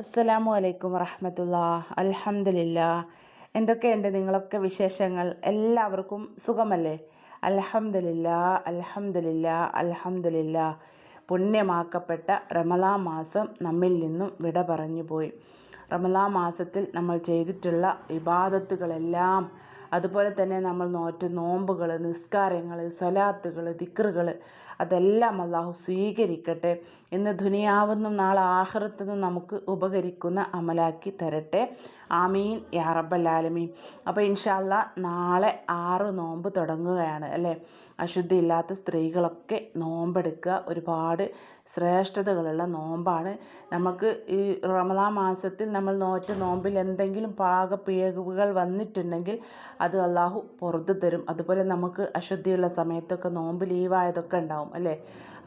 അസ്സലാമു അലൈക്കും വറഹമത്തുള്ള അൽഹംദുലില്ലാ എന്തൊക്കെയുണ്ട് നിങ്ങളൊക്കെ വിശേഷങ്ങൾ? എല്ലാവർക്കും സുഖമല്ലേ? അൽഹംദുലില്ലാ അൽഹംദുലില്ലാ അൽഹംദുലില്ലാ പുണ്യമാക്കപ്പെട്ട റമലാ മാസം നമ്മിൽ നിന്നും വിട പറഞ്ഞു പോയി. റമലാ മാസത്തിൽ നമ്മൾ ചെയ്തിട്ടുള്ള ഇബാദത്തുകളെല്ലാം അതുപോലെ തന്നെ നമ്മൾ നോറ്റ് നോമ്പുകൾ നിസ്കാരങ്ങൾ സ്വലാത്തുകൾ ദിക്റുകൾ അതെല്ലാം അള്ളാഹു സ്വീകരിക്കട്ടെ. ഇന്ന് ദുനിയാവെന്നും നാളെ ആഹ്റത്തെന്നും നമുക്ക് ഉപകരിക്കുന്ന അമലാക്കി തരട്ടെ. ആമീൻ. യാറബല്ലാലമീൻ അപ്പോൾ ഇൻഷാല്ല നാളെ ആറ് നോമ്പ് തുടങ്ങുകയാണ് അല്ലേ? അശുദ്ധിയില്ലാത്ത സ്ത്രീകളൊക്കെ നോമ്പെടുക്കുക ഒരുപാട് ശ്രേഷ്ഠതകളുള്ള നോമ്പാണ്. നമുക്ക് ഈ റമദാ മാസത്തിൽ നമ്മൾ നോറ്റ നോമ്പിൽ എന്തെങ്കിലും പാകപ്പിഴവുകൾ വന്നിട്ടുണ്ടെങ്കിൽ അത് അള്ളാഹു പുറത്തു തരും. അതുപോലെ നമുക്ക് അശുദ്ധിയുള്ള സമയത്തൊക്കെ നോമ്പ് ലീവായതൊക്കെ ഉണ്ടാവും അല്ലേ?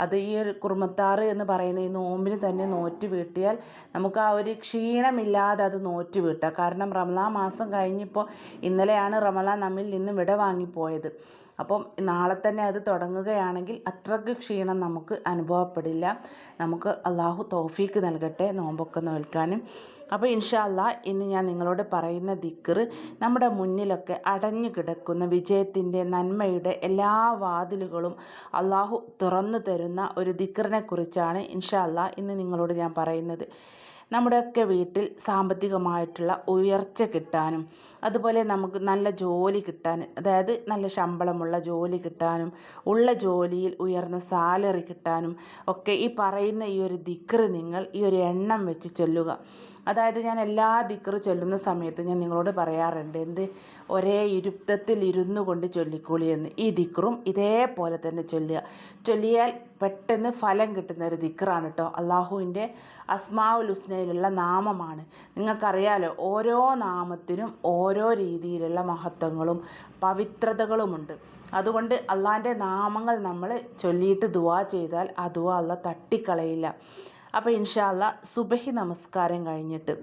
അത് ഈ ഒരു കുറുമത്താറ് എന്ന് പറയുന്ന ഈ നോമ്പിന് തന്നെ നോറ്റ് വീട്ടിയാൽ നമുക്ക് ആ ഒരു ക്ഷീണമില്ലാതെ അത് നോറ്റ് വീട്ടാം കാരണം റമദാൻ മാസം കഴിഞ്ഞിപ്പോൾ ഇന്നലെയാണ് റമദാൻ നമ്മിൽ നിന്ന് വിട വാങ്ങിപ്പോയത്. അപ്പം നാളെ തന്നെ അത് തുടങ്ങുകയാണെങ്കിൽ അത്രയ്ക്ക് ക്ഷീണം നമുക്ക് അനുഭവപ്പെടില്ല. നമുക്ക് അള്ളാഹു തോഫീക്ക് നൽകട്ടെ. നോമ്പൊക്കെ നോൽക്കാനും അപ്പോൾ ഇൻഷാല്ല ഇന്ന് ഞാൻ നിങ്ങളോട് പറയുന്ന ദിക്കർ നമ്മുടെ മുന്നിലൊക്കെ അടഞ്ഞു കിടക്കുന്ന വിജയത്തിന്റെ നന്മയുടെ എല്ലാ വാതിലുകളും അള്ളാഹു തുറന്നു തരുന്ന ഒരു ദിക്കറിനെ കുറിച്ചാണ് ഇൻഷാല്ല ഇന്ന് നിങ്ങളോട് ഞാൻ പറയുന്നത്. നമ്മുടെയൊക്കെ വീട്ടിൽ സാമ്പത്തികമായിട്ടുള്ള ഉയർച്ച കിട്ടാനും അതുപോലെ നമുക്ക് നല്ല ജോലി കിട്ടാനും അതായത് നല്ല ശമ്പളമുള്ള ജോലി കിട്ടാനും ഉള്ള ജോലിയിൽ ഉയർന്ന സാലറി കിട്ടാനും ഒക്കെ ഈ പറയുന്ന ഈ ഒരു ദിക്റ് നിങ്ങൾ ഈ ഒരു എണ്ണം വെച്ച് ചൊല്ലുക. അതായത് ഞാൻ എല്ലാ ദിക്കറും ചൊല്ലുന്ന സമയത്ത് ഞാൻ നിങ്ങളോട് പറയാറുണ്ട് എന്ത് ഒരേ ഇരുത്തത്തിൽ ഇരുന്നു കൊണ്ട് ചൊല്ലിക്കോളി എന്ന്. ഈ ദിക്കറും ഇതേപോലെ തന്നെ ചൊല്ലുക. ചൊല്ലിയാൽ പെട്ടെന്ന് ഫലം കിട്ടുന്ന ഒരു ദിക്കറാണ് കേട്ടോ അള്ളാഹുവിന്റെ അസ്മാവുൽ ഹുസ്നയിലുള്ള നാമമാണ്. നിങ്ങൾക്കറിയാലോ ഓരോ നാമത്തിനും ഓരോ രീതിയിലുള്ള മഹത്വങ്ങളും പവിത്രതകളുമുണ്ട്. അതുകൊണ്ട് അള്ളാഹിന്റെ നാമങ്ങൾ നമ്മൾ ചൊല്ലിയിട്ട് ദുവാ ചെയ്താൽ ആ ദുവാ അള്ള തട്ടിക്കളയില്ല. അപ്പോൾ ഇൻഷാല്ല സുബഹി നമസ്കാരം കഴിഞ്ഞിട്ട്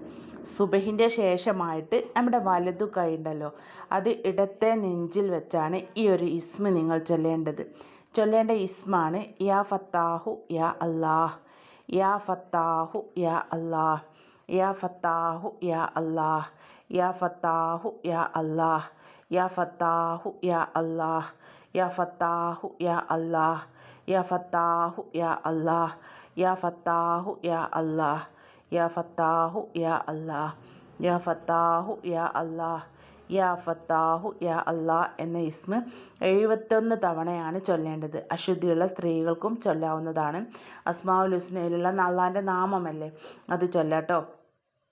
സുബഹിന്റെ ശേഷമായിട്ട് നമ്മുടെ വലതു കൈ ഉണ്ടല്ലോ അത് ഇടത്തെ നെഞ്ചിൽ വെച്ചാണ് ഈ ഒരു ഇസ്മ നിങ്ങൾ ചൊല്ലേണ്ടത്. ചൊല്ലേണ്ട ഇസ്മാണ് യാ ഫത്താഹു യാ അല്ലാഹ് യാ ഫത്താഹു യാ അല്ലാഹ് യാ ഫത്താഹു യാ അല്ലാഹ് യാ ഫത്താഹു യാ അല്ലാഹ് യാ ഫത്താഹു യാ അല്ലാഹ് യാ ഫത്താഹു യാ അല്ലാഹ് യാ ഫത്താഹു യാ അല്ലാഹ് യാ ഫത്താഹു യാ അല്ലാഹ് യാ ഫത്താഹു യാ അല്ലാഹ് യാ ഫത്താഹു യാ അല്ലാഹ് യാ ഫത്താഹു യാ അല്ലാഹ് എന്ന ഇസ്മ എഴുപത്തൊന്ന് തവണയാണ് ചൊല്ലേണ്ടത്. അശുദ്ധിയുള്ള സ്ത്രീകൾക്കും ചൊല്ലാവുന്നതാണ്. അസ്മാവുൽ ഹുസ്നയിലുള്ള അള്ളാന്റെ നാമമല്ലേ അത് ചൊല്ലാട്ടോ.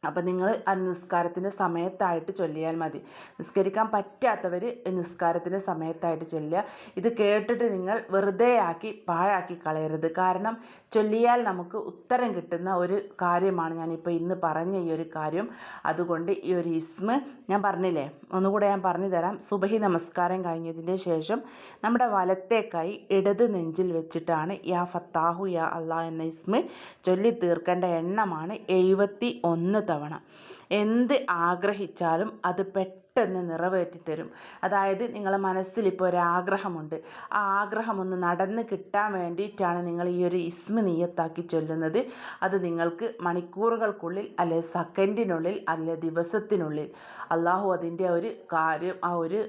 അപ്പം നിങ്ങൾ നിസ്കാരത്തിന്റെ സമയത്തായിട്ട് ചൊല്ലിയാൽ മതി. നിസ്കരിക്കാൻ പറ്റാത്തവർ നിസ്കാരത്തിന്റെ സമയത്തായിട്ട് ചൊല്ലുക. ഇത് കേട്ടിട്ട് നിങ്ങൾ വെറുതെ ആക്കി പാഴാക്കി കളയരുത്. കാരണം ചൊല്ലിയാൽ നമുക്ക് ഉത്തരം കിട്ടുന്ന ഒരു കാര്യമാണ് ഞാനിപ്പോൾ ഇന്ന് പറഞ്ഞ ഈ ഒരു കാര്യം. അതുകൊണ്ട് ഈ ഒരു ഇസ്മ ഞാൻ പറഞ്ഞില്ലേ? ഒന്നുകൂടെ ഞാൻ പറഞ്ഞു തരാം സുബഹി നമസ്കാരം കഴിഞ്ഞതിന്റെ ശേഷം നമ്മുടെ വലത്തെ കൈ ഇടത് നെഞ്ചിൽ വെച്ചിട്ടാണ് യാ ഫത്താഹു യാ അള്ളാഹ് എന്ന ഇസ്മ ചൊല്ലി തീർക്കേണ്ട എണ്ണമാണ് എഴുപത്തി ഒന്ന് തവണ. എന്ത് ആഗ്രഹിച്ചാലും അത് പെട്ടെന്ന് നിറവേറ്റി തരും അതായത് നിങ്ങളുടെ മനസ്സിൽ ഇപ്പോൾ ഒരു ആഗ്രഹമുണ്ട് ആ ആഗ്രഹം ഒന്ന് നടന്ന് കിട്ടാൻ വേണ്ടിയിട്ടാണ് നിങ്ങൾ ഈ ഒരു ഇസ്മ നീയത്താക്കി ചൊല്ലുന്നത്. അത് നിങ്ങൾക്ക് മണിക്കൂറുകൾക്കുള്ളിൽ അല്ലെ സെക്കൻഡിനുള്ളിൽ അല്ലെ ദിവസത്തിനുള്ളിൽ അള്ളാഹു അതിന്റെ ഒരു കാര്യം ആ ഒരു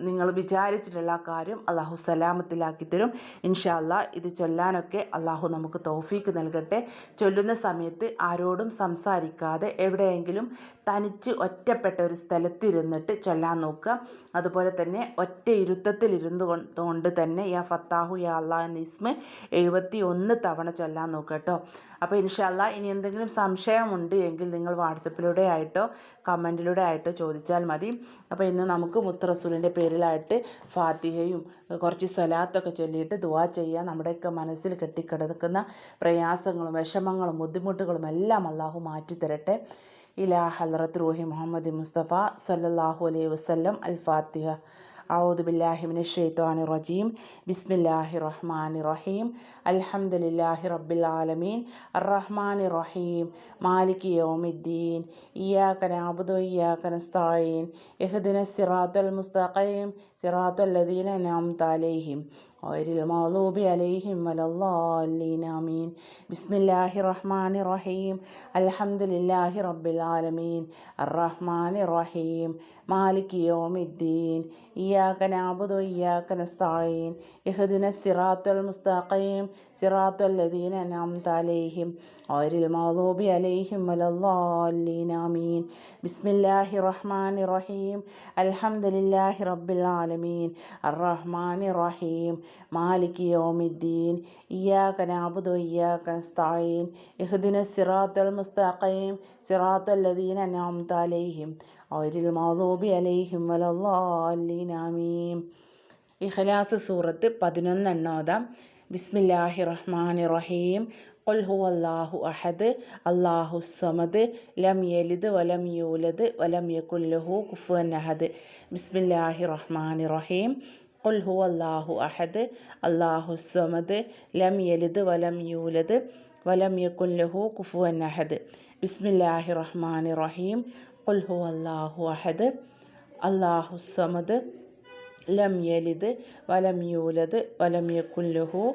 നിങ്ങൾ വിചാരിച്ചിട്ടുള്ള കാര്യം അള്ളാഹു സലാമത്തിലാക്കി തരും. ഇൻഷാല്ല ഇത് ചൊല്ലാനൊക്കെ അള്ളാഹു നമുക്ക് തോഫീക്ക് നൽകട്ടെ. ചൊല്ലുന്ന സമയത്ത് ആരോടും സംസാരിക്കാതെ എവിടെയെങ്കിലും തനിച്ച് ഒറ്റപ്പെട്ട ഒരു സ്ഥലത്തിരുന്നിട്ട് ചൊല്ലാൻ നോക്കുക. അതുപോലെ തന്നെ ഒറ്റ ഇരുത്തത്തിൽ ഇരുന്നു കൊണ്ട് തന്നെ യാ ഫത്താഹു യാ അള്ളാ എന്ന ഇസ്മ എഴുപത്തി ഒന്ന് തവണ ചൊല്ലാൻ നോക്കട്ടോ കേട്ടോ. അപ്പോൾ ഇൻഷാല്ല ഇനി എന്തെങ്കിലും സംശയമുണ്ട് എങ്കിൽ നിങ്ങൾ വാട്സപ്പിലൂടെ ആയിട്ടോ കമന്റിലൂടെ ആയിട്ടോ ചോദിച്ചാൽ മതി. അപ്പോൾ ഇന്ന് നമുക്ക് മുത്ത് റസൂലിന്റെ പേരിലായിട്ട് ഫാത്തിഹയും കുറച്ച് സ്വലാത്തൊക്കെ ചൊല്ലിയിട്ട് ദുവാ ചെയ്യുക നമ്മുടെയൊക്കെ മനസ്സിൽ കെട്ടിക്കിടക്കുന്ന പ്രയാസങ്ങളും വിഷമങ്ങളും ബുദ്ധിമുട്ടുകളും എല്ലാം അള്ളാഹു മാറ്റി തരട്ടെ ഇലാ ഹലറത്ത് റൂഹി മുഹമ്മദ് മുസ്തഫ സല്ലല്ലാഹു അലൈഹി വസല്ലം അൽ ഫാത്തിഹ أعوذ بالله من الشيطان الرجيم بسم الله الرحمن الرحيم الحمد لله رب العالمين الرحمن الرحيم مالك يوم الدين إياك نعبد وإياك نستعين اهدنا الصراط المستقيم صراط الذين أنعمت عليهم غير المغضوب عليهم ولا الضالين آمين بسم الله الرحمن الرحيم الحمد لله رب العالمين الرحمن الرحيم മാലിക് യോമിദ്ദീൻ ഇയാക്ക നാബുദു ഇയാക്ക നസ്തായീൻ ഇഹദിന സിറാത്തുൽ മുസ്താഖീം സിറാത്തുൽ ലദീന അൻഅംത അലൈഹിം ഔരിൽ മഗ്ദൂബി അലൈഹിം വലല്ലാലീൻ ആമീൻ. ബിസ്മില്ലാഹി റഹ്മാൻ റഹീം അൽഹംദുലില്ലാഹി റബ്ബിൽ ആലമീൻ. അർറഹ്മാൻ റഹീം മാലിക് യോമിദ്ദീൻ ഇയാക്ക നാബുദു ഇയാക്ക നസ്തായീൻ ഇഹദിന സിറാത്തുൽ മുസ്താഖീം സിറാത്തുൽ ലദീന അൻഅംത അലൈഹിം. غير المغضوب عليهم ولا الضالين آمين ഇഖലാസ് സൂറത്ത് പതിനൊന്നെണ്ണോതാം ബിസ്മില്ലാഹി റഹ്മാൻ റഹീം قل هو الله أحد الله الصمد لم يلد ولم يولد ولم يكن له كفوا أحد بسم الله الرحمن الرحيم قل هو الله أحد الله الصمد لم يلد ولم يولد ولم يكن له كفوا أحد بسم الله الرحمن الرحيم قل هو الله واحد الله الصمد لم يلد ولم يولد ولم يكن له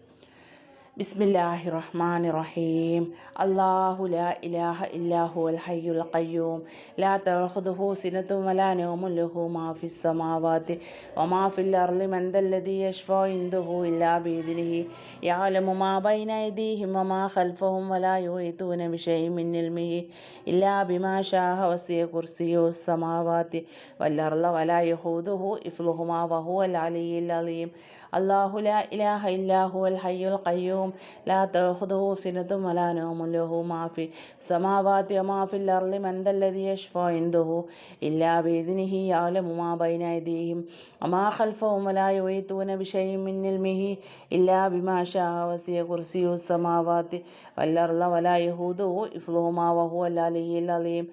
ബിസ്മില്ലാഹി റഹ്മാൻ റഹീം അള്ളാഹു ലാ ഇലാഹ ഇല്ലാഹു അൽ ഹയ്യുൽ ഖയ്യൂം. ലാ തഖുദുഹു സിനത്തും വലാ നൗമുൻ ലഹു മാ ഫിസ് സമാവാതി വമാ ഫിൽ അർളി മൻ ദല്ലദി യശ്ഫഉ ഇൻദഹു ഇല്ലാ ബിഇദ്നിഹി യഅലമു മാ ബൈന അയ്ദീഹിം വമാ ഖൽഫഹും വലാ യുഹീതൂന ബിശൈഇൻ മിൻ ഇൽമിഹി. ഇല്ലാ ബിമാ ശാഅ വസിയ കുർസിയു സമാവാതി വൽ അർള വലാ യഹൂദുഹു ഇഫ്ലുഹുമാ വഹുവൽ അലിയ്യുൽ അലീം. അള്ളാഹു ലാ ഇലാഹ ഇല്ലാഹു അൽ ഹയ്യുൽ ഖയ്യൂം. ലാ തഹുദുഹു സിനത്തും വലാ നൗമുൻ ലഹു മാഫി സമാവാതി മാഫിൽ അർളി മൻ ദല്ലദി യശ്ഫഉ ഇൻദഹു ഇല്ലാ ബിഇദ്നിഹി യഅലമു മാ ബൈന അയ്ദിഹിം വമാ ഖൽഫഹും വലാ യുഈതൂന ബിശൈഇൻ മിൻ ഇൽമിഹി ഇല്ലാ ബിമാ ശാ വസിയ കുർസിയു സമാവാതി വൽ അർള വലാ യഹൂദു ഇഫ്ലുഹുമാ വഹുവൽ അലിയ്യുൽ അലീം.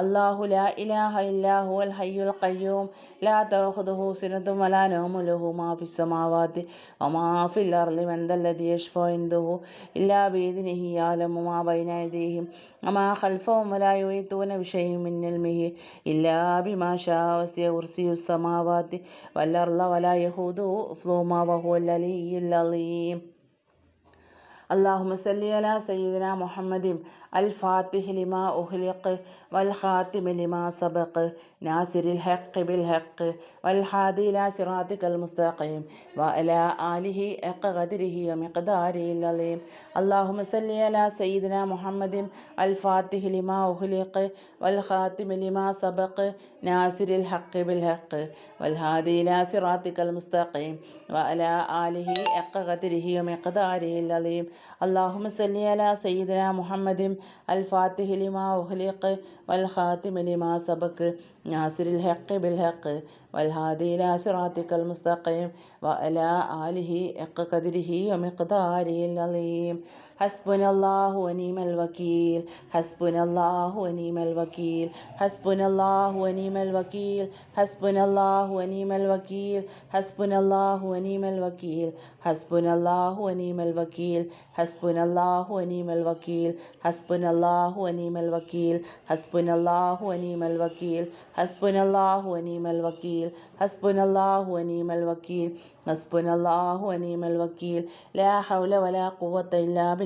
അള്ളാഹു ലാ ഇലാഹ ഇല്ലാഹു അൽ ഹയ്യുൽ ഖയ്യൂം. ലാ തറഹുദുഹു സിനതും വലാ നൗമുലുഹു മാ ഫിസ് സമാവാതി വമാ ഫിൽ അർളി മൻ ദല്ലദി യശ്ഫു ഇൻദുഹു ഇല്ലാ ബിഇദ്നിഹി യഅലമു മാ ബൈന യദീഹിം. വമാ ഖൽഫഹും വലാ യുഹീതൂന ബിശൈഇൻ മിൻ ഇൽമിഹി ഇല്ലാ ബിമാ ശാ വസിയ ഉർസിയുസ് സമാവാതി വൽ അർള വലാ യഹൂദുഹു ഹുഫ്ളുഹുമാ വഹുവൽ അലിയ്യുൽ അലീം. اللهم صل على سيدنا محمد الفاتح لما أخلق والخاتم لما سبق ناصر الحق بالحق والحادي إلى صراطك المستقيم وعلى آله حق قدره ومقداره العظيم اللهم صل على سيدنا محمد الفاتح لما أخلق والخاتم لما سبق ناصر الحق بالحق والهادي إلى صراطك المستقيم وعلى آله حق قدره ومقداره العظيم اللهم صل على سيدنا محمد അൽ ഫാത്തിഹി ലിമാ ഉഹ്ലിഖ് വൽ ഖാത്തിമി ലിമാ സബക്ക് നാസിരിൽ ഹഖ് ബിൽ ഹഖ് വൽ ഹാദി ഇലാ സിറാത്തിക്കൽ മുസ്തഖീം വഅലാ ആലിഹി ഇഖ്ക ഖദ്രിഹി വമിഖ്ദാരിഹിൽ അലീം حسبنا الله ونعم الوكيل حسبنا الله ونعم الوكيل حسبنا الله ونعم الوكيل حسبنا الله ونعم الوكيل حسبنا الله ونعم الوكيل حسبنا الله ونعم الوكيل حسبنا الله ونعم الوكيل حسبنا الله ونعم الوكيل حسبنا الله ونعم الوكيل حسبنا الله ونعم الوكيل حسبنا الله ونعم الوكيل حسبنا الله ونعم الوكيل لا حول ولا قوة إلا بالله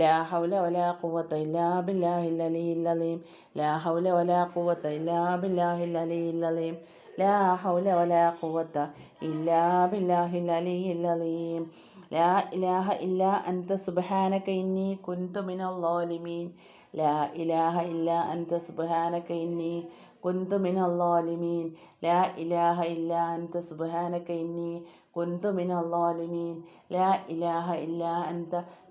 ലാ ഹൗല വലാ ഖുവത ഇല്ലാ ബില്ലാഹിൽ അലിയിൽ അലീം ലാ ഹൗല വലാ ഖുവത ഇല്ലാ ബില്ലാഹിൽ അലിയിൽ അലീം ലാ ഹൗല വലാ ഖുവത ഇല്ലാ ബില്ലാഹിൽ അലിയിൽ അലീം ലാ ഇലാഹ ഇല്ലാ അൻത സുബ്ഹാനക ഇന്നി കുന്തു മിനൽ ളാലിമീൻ ലാ ഇലാഹ ഇല്ലാ അൻത സുബ്ഹാനക ഇന്നി കുന്തു മിനൽ ളാലിമീൻ ലാ ഇലാഹ ഇല്ലാ അൻത സുബ്ഹാനക ഇന്നി കുന്തു മിനൽ ളാലിമീൻ ലാ ഇലാഹ ഇല്ലാ അൻത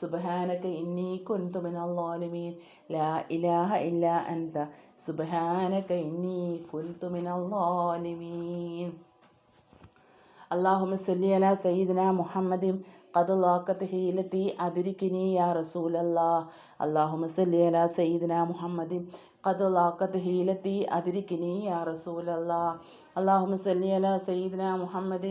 സുബഹാനക്ക ഇന്നി കുന്തു മിനല്ലാലിമീൻ ലാ ഇലാഹ ഇല്ല അൻത. സുബഹാനക്ക ഇന്നി കുന്തു മിനല്ലാലിമീൻ അള്ളാഹുമ സല്ലി അല സയ്യിദിന മുഹമ്മദിം കതലാക്കത്ത് ഹീലത്തി അതിരിക്കിനി യാ റസൂലല്ലാ അള്ളാഹുമ സല്ലി അല സയ്യിദിന മുഹമ്മദിം കതലാക്കത്ത് ഹീലത്തി അതിരിക്കിനി യാ റസൂലല്ലാ അള്ളാഹുമ സല്ലി അലാ സയ്യിദിന മുഹമ്മദ്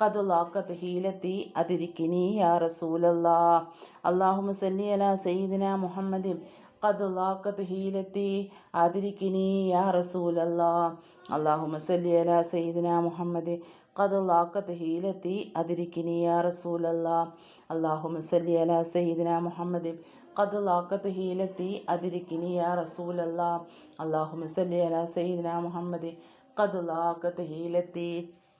قد لاقت هيلتي أدركني يا رسول الله اللهم صل على سيدنا محمد قد لاقت هيلتي أدركني يا رسول الله اللهم صل على سيدنا محمد قد لاقت هيلتي أدركني يا رسول الله اللهم صل على سيدنا محمد قد لاقت هيلتي أدركني يا رسول الله اللهم صل على سيدنا محمد قد لاقت هيلتي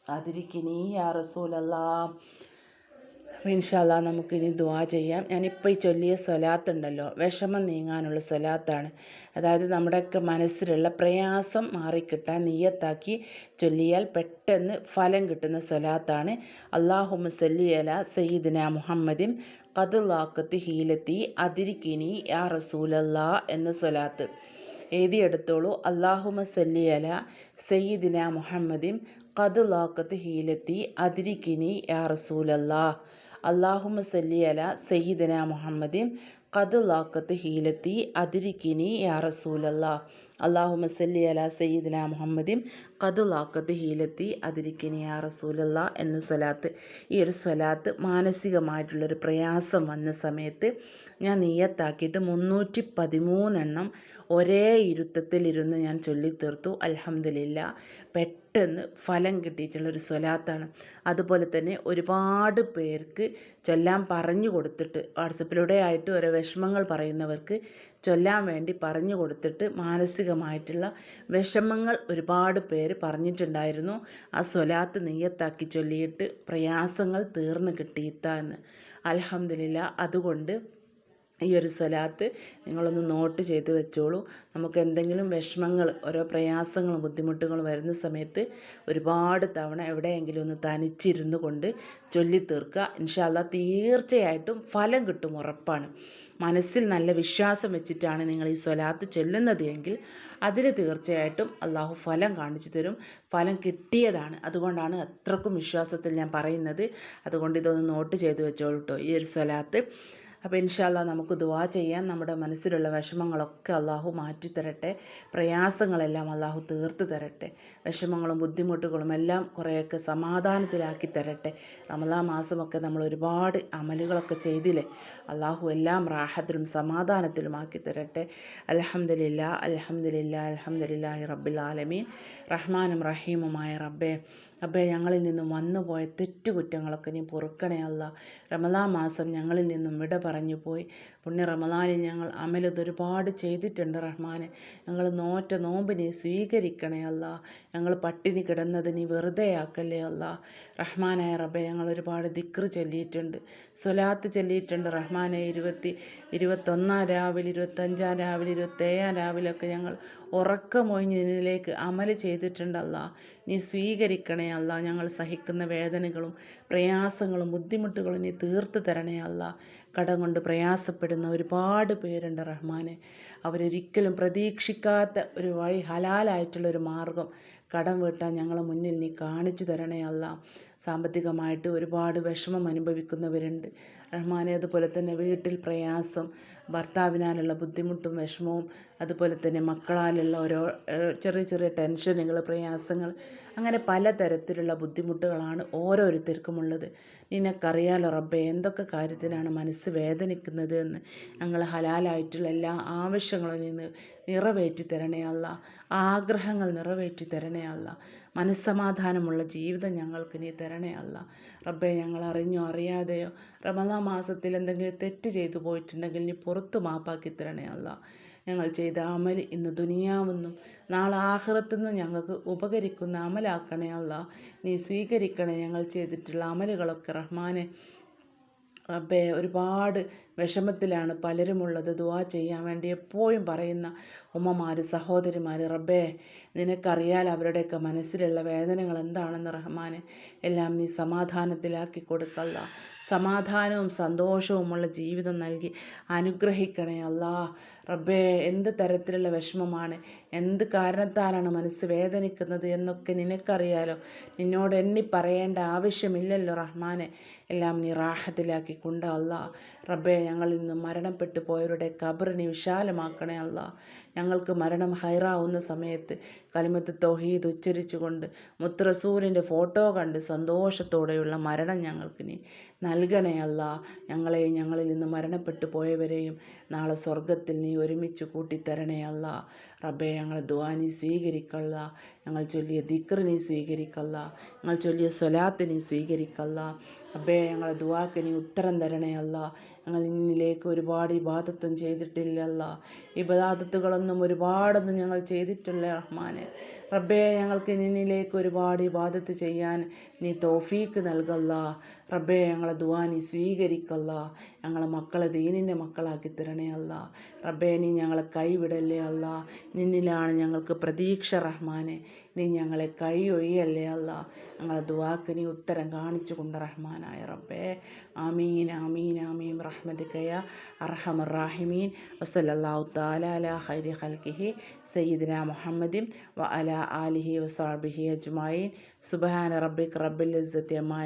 അതിരിക്കിനി യാ റസൂലല്ലാ ഇൻഷാല്ല നമുക്കിനി ദുവാ ചെയ്യാം. ഞാനിപ്പോൾ ഈ ചൊല്ലിയ സ്വലാത്തുണ്ടല്ലോ. വിഷമം നീങ്ങാനുള്ള സ്വലാത്താണ്. അതായത് നമ്മുടെയൊക്കെ മനസ്സിലുള്ള പ്രയാസം മാറിക്കിട്ടാൻ നീയത്താക്കി ചൊല്ലിയാൽ പെട്ടെന്ന് ഫലം കിട്ടുന്ന സ്വലാത്താണ്. അള്ളാഹു മുസല്ലി അല സയ്യിദിന മുഹമ്മദിൻ കതുലാക്കത്ത് ഹീലത്തി അതിരിക്കിനി യാ റസൂലല്ലാ എന്ന സ്വലാത്ത്. എഴുതിയെടുത്തോളൂ. അള്ളാഹുമ സല്ലി അല സയ്യിദിന മുഹമ്മദിം മുഹമ്മദിൻ കതുലാക്കത്ത് ഹീലത്തി അതിരിക്കിനി യാ റസൂലല്ലാ. അള്ളാഹുമ സല്ലി അല സയ്യിദന മുഹമ്മദിൻ. ഖദ് ലാക്കത്ത് ഹീലത്തി അതിരിക്കിനി യാ റസൂലല്ലാ. അള്ളാഹുമ സല്ലി അല സയ്യിദന മുഹമ്മദിൻ. ഖദ് ലാക്കത്ത് ഹീലത്തി അതിരിക്കിനി യാ റസൂലല്ലാ എന്ന സ്വലാത്ത്. ഈ ഒരു സ്വലാത്ത് മാനസികമായിട്ടുള്ളൊരു പ്രയാസം വന്ന സമയത്ത് ഞാൻ നീയത്താക്കിയിട്ട് മുന്നൂറ്റി പതിമൂന്നെണ്ണം ഒരേ ഇരുത്തത്തിലിരുന്ന് ഞാൻ ചൊല്ലിത്തീർത്തു. അൽഹംദുലില്ല. പെട്ടെന്ന് ഫലം കിട്ടിയിട്ടുള്ള ഒരു സ്വലാത്താണ്. അതുപോലെ തന്നെ ഒരുപാട് പേർക്ക് ചൊല്ലാൻ പറഞ്ഞു കൊടുത്തിട്ട് വാട്സപ്പിലൂടെ ആയിട്ട് ഓരോ വിഷമങ്ങൾ പറയുന്നവർക്ക് ചൊല്ലാൻ വേണ്ടി പറഞ്ഞു കൊടുത്തിട്ട് മാനസികമായിട്ടുള്ള വിഷമങ്ങൾ ഒരുപാട് പേര് പറഞ്ഞിട്ടുണ്ടായിരുന്നു. ആ സ്വലാത്ത് നെയ്യത്താക്കി ചൊല്ലിയിട്ട് പ്രയാസങ്ങൾ തീർന്ന് കിട്ടിയിത്ത അലഹമില്ല അതുകൊണ്ട് ഈ ഒരു സ്വലാത്ത് നിങ്ങളൊന്ന് നോട്ട് ചെയ്ത് വെച്ചോളൂ. നമുക്ക് എന്തെങ്കിലും വിഷമങ്ങൾ ഓരോ പ്രയാസങ്ങളും ബുദ്ധിമുട്ടുകളും വരുന്ന സമയത്ത് ഒരുപാട് തവണ എവിടെയെങ്കിലും ഒന്ന് തനിച്ചിരുന്നു കൊണ്ട് ചൊല്ലി തീർക്കുക ഇൻഷാല്ല തീർച്ചയായിട്ടും ഫലം കിട്ടും ഉറപ്പാണ്. മനസ്സിൽ നല്ല വിശ്വാസം വെച്ചിട്ടാണ് നിങ്ങൾ ഈ സ്വലാത്ത് ചൊല്ലുന്നത് എങ്കിൽ അതിന് തീർച്ചയായിട്ടും അള്ളാഹു ഫലം കാണിച്ചു തരും. ഫലം കിട്ടിയതാണ്. അതുകൊണ്ടാണ് അത്രക്കും വിശ്വാസത്തിൽ ഞാൻ പറയുന്നത്. അതുകൊണ്ട് ഇതൊന്ന് നോട്ട് ചെയ്ത് വെച്ചോളൂ കേട്ടോ ഈ ഒരു സ്വലാത്ത്. അപ്പോൾ ഇൻഷാല്ല നമുക്ക് ദുവാ ചെയ്യാം നമ്മുടെ മനസ്സിലുള്ള വിഷമങ്ങളൊക്കെ അള്ളാഹു മാറ്റിത്തരട്ടെ പ്രയാസങ്ങളെല്ലാം അള്ളാഹു തീർത്ത് തരട്ടെ. വിഷമങ്ങളും ബുദ്ധിമുട്ടുകളും എല്ലാം കുറേയൊക്കെ സമാധാനത്തിലാക്കി തരട്ടെ. റമദാ മാസമൊക്കെ നമ്മൾ ഒരുപാട് അമലുകളൊക്കെ ചെയ്തില്ലേ? അള്ളാഹു എല്ലാം റാഹത്തിലും സമാധാനത്തിലും ആക്കി തരട്ടെ. അലഹമ്മദില്ല അലഹമ്മദില്ല അലഹമ്മദില്ലാഹി റബ്ബിൽ ആലമീൻ. റഹ്മാനും റഹീമുമായ റബ്ബെ അബ്ബേ ഞങ്ങളിൽ നിന്നും വന്നുപോയ തെറ്റുകുറ്റങ്ങളൊക്കെ നീ പൊറുക്കണേ അല്ല റമദാ മാസം ഞങ്ങളിൽ നിന്നും വിട പറഞ്ഞു പോയി പുണ്യ റമദാനിൽ ഞങ്ങൾ അമലത് ഒരുപാട് ചെയ്തിട്ടുണ്ട് റഹ്മാനെ. ഞങ്ങൾ നോറ്റ നോമ്പിനെ സ്വീകരിക്കണേ അല്ല. ഞങ്ങൾ പട്ടിണി കിടന്നത് വെറുതെ ആക്കല്ലേ അല്ല. റഹ്മാനായ റബ്ബെ ഞങ്ങൾ ഒരുപാട് ദിക്ർ ചൊല്ലിയിട്ടുണ്ട്. സ്വലാത്ത് ചൊല്ലിയിട്ടുണ്ട് റഹ്മാനെ ഇരുപത്തി ഇരുപത്തൊന്നാം രാവിലെ ഇരുപത്തഞ്ചാം രാവിലെ ഇരുപത്തേഴാം രാവിലെയൊക്കെ ഞങ്ങൾ ഉറക്കമൊഴിഞ്ഞ് അമൽ ചെയ്തിട്ടുണ്ടല്ല നീ സ്വീകരിക്കണേ അല്ല. ഞങ്ങൾ സഹിക്കുന്ന വേദനകളും പ്രയാസങ്ങളും ബുദ്ധിമുട്ടുകളും നീ തീർത്ത് തരണേ അല്ല. കടം കൊണ്ട് പ്രയാസപ്പെടുന്ന ഒരുപാട് പേരുണ്ട് റഹ്മാനെ. അവരൊരിക്കലും പ്രതീക്ഷിക്കാത്ത ഒരു വഴി ഹലാലായിട്ടുള്ള ഒരു മാർഗം കടം വീട്ടാൻ ഞങ്ങളെ മുന്നിൽ നീ കാണിച്ചു തരണേ അല്ല. സാമ്പത്തികമായിട്ട് ഒരുപാട് വിഷമം അനുഭവിക്കുന്നവരുണ്ട്. റഹ്മാനെ അതുപോലെ തന്നെ വീട്ടിൽ പ്രയാസം ഭർത്താവിനാലുള്ള ബുദ്ധിമുട്ടും വിഷമവും അതുപോലെ തന്നെ മക്കളാലുള്ള ഓരോ ചെറിയ ചെറിയ ടെൻഷനുകൾ പ്രയാസങ്ങൾ അങ്ങനെ പലതരത്തിലുള്ള ബുദ്ധിമുട്ടുകളാണ് ഓരോരുത്തർക്കും ഉള്ളത് നിനക്കറിയാലോ റബ്ബെ എന്തൊക്കെ കാര്യത്തിനാണ് മനസ്സ് വേദനിക്കുന്നത് എന്ന്. ഞങ്ങൾ ഹലാലായിട്ടുള്ള എല്ലാ ആവശ്യങ്ങളും നിന്ന് നിറവേറ്റി തരണേ അല്ല. ആഗ്രഹങ്ങൾ നിറവേറ്റി തരണേ അല്ല. മനസ്സമാധാനമുള്ള ജീവിതം ഞങ്ങൾക്ക് നീ തരണേ അല്ല. റബ്ബെ ഞങ്ങൾ അറിഞ്ഞോ അറിയാതെയോ റമദാ മാസത്തിൽ എന്തെങ്കിലും തെറ്റ് ചെയ്തു പോയിട്ടുണ്ടെങ്കിൽ നീ പുറത്ത് മാപ്പാക്കി തരണേ അല്ല. ഞങ്ങൾ ചെയ്ത അമൽ ഇന്ന് ദുനിയാവെന്നും നാളെ ആഹ്റത്തുനിന്ന് ഞങ്ങൾക്ക് ഉപകരിക്കുന്ന അമലാക്കണേ അല്ല. നീ സ്വീകരിക്കണേ ഞങ്ങൾ ചെയ്തിട്ടുള്ള അമലുകളൊക്കെ റഹ്മാനെ റബ്ബേ ഒരുപാട് വിഷമത്തിലാണ് പലരുമുള്ളത്. ദുവാ ചെയ്യാൻ വേണ്ടി എപ്പോഴും പറയുന്ന ഉമ്മമാർ സഹോദരിമാർ റബ്ബേ നിനക്കറിയാൽ അവരുടെയൊക്കെ മനസ്സിലുള്ള വേദനകൾ എന്താണെന്ന് റഹ്മാനെ എല്ലാം നീ സമാധാനത്തിലാക്കി കൊടുക്കല്ല. സമാധാനവും സന്തോഷവുമുള്ള ജീവിതം നൽകി അനുഗ്രഹിക്കണേ അല്ലാ. റബ്ബേ എന്ത് തരത്തിലുള്ള വിഷമമാണ് എന്ത് കാരണത്താലാണ് മനസ്സ് വേദനിക്കുന്നത് എന്നൊക്കെ നിനക്കറിയാലോ. നിന്നോട് എണ്ണി പറയേണ്ട ആവശ്യമില്ലല്ലോ റഹ്മാനെ. എല്ലാം നീ റാഹത്തിലാക്കി കൊണ്ട് അല്ല റബ്ബെ ഞങ്ങളിൽ നിന്ന് മരണപ്പെട്ടു പോയവരുടെ കബറിനെ വിശാലമാക്കണേ അല്ല ഞങ്ങൾക്ക് മരണം ഹൈറാവുന്ന സമയത്ത് കലിമത്ത് തൗഹീദ് ഉച്ചരിച്ചുകൊണ്ട് മുത്തറസൂലിന്റെ ഫോട്ടോ കണ്ട് സന്തോഷത്തോടെയുള്ള മരണം ഞങ്ങൾക്ക് നീ നൽകണേ അല്ല ഞങ്ങളെയും ഞങ്ങളിൽ നിന്ന് മരണപ്പെട്ടു പോയവരെയും നാളെ സ്വർഗത്തിൽ നീ ഒരുമിച്ച് കൂട്ടിത്തരണേ അല്ല റബ്ബെ ഞങ്ങളെ ദ്വാനി സ്വീകരിക്കല്ല ഞങ്ങൾ ചൊല്ലിയ ദിക്റിനെ സ്വീകരിക്കല്ല ഞങ്ങൾ ചൊല്ലിയ സ്വലാത്തിനെ സ്വീകരിക്കല്ല റബ്ബേ ഞങ്ങളെ ദുആക്ക് നീ ഉത്തരം തരണേ അല്ല. ഞങ്ങൾ ഇന്നിലേക്ക് ഒരുപാട് ഇബാദത്തും ചെയ്തിട്ടില്ലല്ല ഇബാദത്തുകളൊന്നും ഒരുപാടൊന്നും ഞങ്ങൾ ചെയ്തിട്ടില്ല റഹ്മാനെ. റബ്ബേ ഞങ്ങൾക്ക് നിന്നിലേക്ക് ഒരുപാട് ഇബാദത്ത് ചെയ്യാൻ നീ തോഫീക്ക് നൽകല്ല റബ്ബേ ഞങ്ങളെ ദുആ നീ സ്വീകരിക്കല്ല ഞങ്ങളെ മക്കളെ ദീനിന്റെ മക്കളാക്കി തരണേ അല്ല. റബ്ബേ നീ ഞങ്ങളെ കൈവിടല്ലേ അല്ല. നിന്നിലാണ് ഞങ്ങൾക്ക് പ്രതീക്ഷ റഹ്മാനെ. നീ ഞങ്ങളെ കൈ ഒഴിയല്ലേ അല്ല. ഞങ്ങളെ ദുവാക്ക് ഉത്തരം കാണിച്ചു കൊണ്ട് റഹ്മാനായ റബ്ബേ. ആമീൻ ആമീൻ ആമീൻ. റഹ്മദിക്കയ അർഹമർ റാഹിമീൻ. വസല്ലാഹു താല അല ഖൈരി ഖൽക്കിഹി സയ്യിദിന മുഹമ്മദിൻ വ അല ആലിഹി വസാബിഹി അജ്മായിൻ സുബഹാന റബ്ബിക് റബ്ബിൽ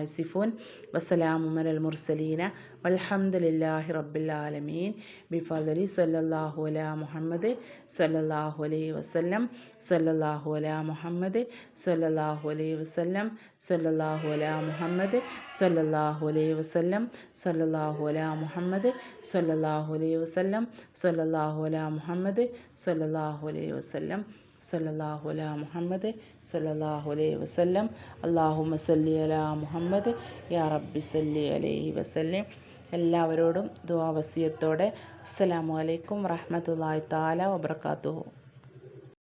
യസിഫൂൻ. വസ്സലാമു അലൽ മുർസലീന. വൽഹംദുലില്ലാഹി റബ്ബിൽ ആലമീൻ. ബിഫദലി സല്ലല്ലാഹു അലാ മുഹമ്മദ് സല്ലല്ലാഹു അലൈഹി വസല്ലം. സല്ലല്ലാഹു അലാ മുഹമ്മദ് സല്ലല്ലാഹു അലൈഹി വസല്ലം. സല്ലല്ലാഹു അലാ മുഹമ്മദ് സല്ലല്ലാഹു അലൈ വസല്ലം സല്ലല്ലാഹു അലാ മുഹമ്മദ് സല്ലല്ലാഹു അലൈ വസല്ലം സല്ലല്ലാഹു അലാ മുഹമ്മദ് സല്ലല്ലാഹു അലൈ വസല്ലം സല്ലല്ലാഹു അലാ മുഹമ്മദ് സല്ലല്ലാഹു അലൈ വസല്ലം. അള്ളാഹു മസല്ലി അലാ മുഹമ്മദ് യാ റബ്ബി സല്ലി അലൈഹി വസല്ലം. എല്ലാവരോടും ദുആ വസിയത്തോടെ അസ്സലാമു അലൈക്കും വറഹ്മത്തുള്ളാഹി തആല വബറകാതുഹു.